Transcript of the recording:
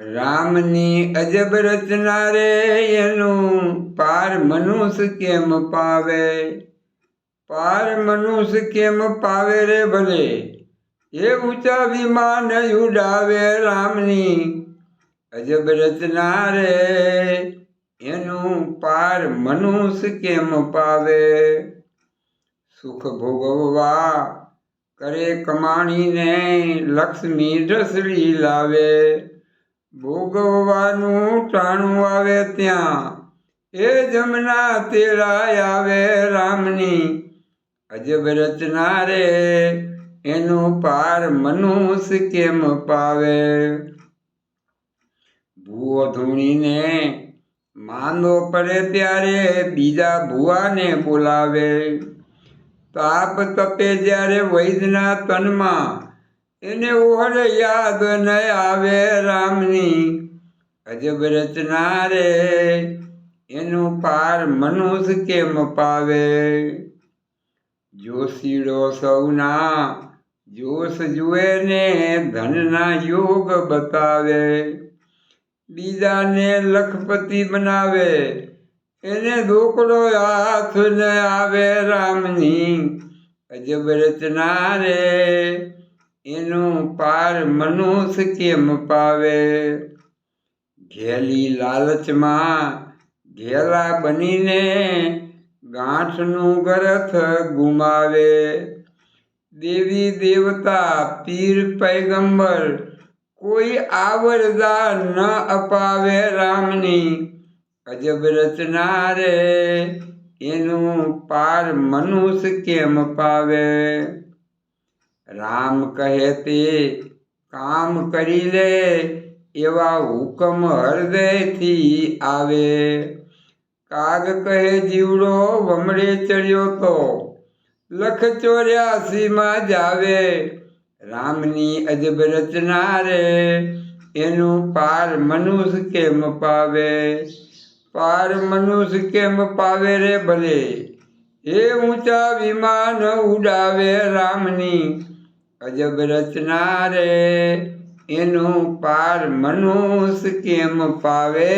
રામની અજબ રચના રે એનું પાર મનુષ્ય કેમ પાવે? પાર મનુષ્ય કેમ પાવે રે ભલે? એ ઊંચા વિમાન ઉડાવે રામની અજબ રચના રે એનું પાર મનુષ્ય કેમ પાવે? સુખ ભોગવવા કરે કમાણીને લક્ષ્મી રસડી લાવે. ભોગવવાનું ટાણું આવે ત્યાં. એ જમના તેરાય આવે રામની. અજબ રચના રે, એનો પાર મનુષ્ય કેમ પાવે? ભૂવો ધૂણીને માંદો પડે ત્યારે બીજા ભૂવાને બોલાવે. તાપ તપે જ્યારે વૈદના તનમાં એને ઓહળ યાદ ન આવે રામની. અજબ રચના રે, એનું પાર મનુષ્ય કેમ પાવે? જોશીડો સૌના જોશ જુએ ને ધનના યોગ બતાવે. બીજાને લખપતિ બનાવે, એને દોકડો હાથ ન આવે રામની. અજબ રચના રે એનું પાર મનુષ્ય કેમ પાવે? ઘેલી લાલચમાં ઘેલા બનીને ગાંઠનું ગરથ ગુમાવે. દેવી દેવતા પીર પૈગંબર કોઈ આવરદા ન અપાવે રામની અજબ રચના રે એનું પાર મનુષ્ય કેમ પાવે? રામ કહે તે, કામ કરી લે, એવા હુકમ હૃદયથી આવે. કાગ કહે, જીવડો વમડે ચડ્યો તો, લખ ચોર્યાસીમાં જાવે. રામની અજબ રચના રે, એનું પાર મનુષ્ય કેમ પાવે? પાર મનુષ્ય કેમ પાવે રે ભલે? એ ઊંચા વિમાન ઉડાવે રામની અજબ રચના રે એનું પાર મનુષ કેમ પાવે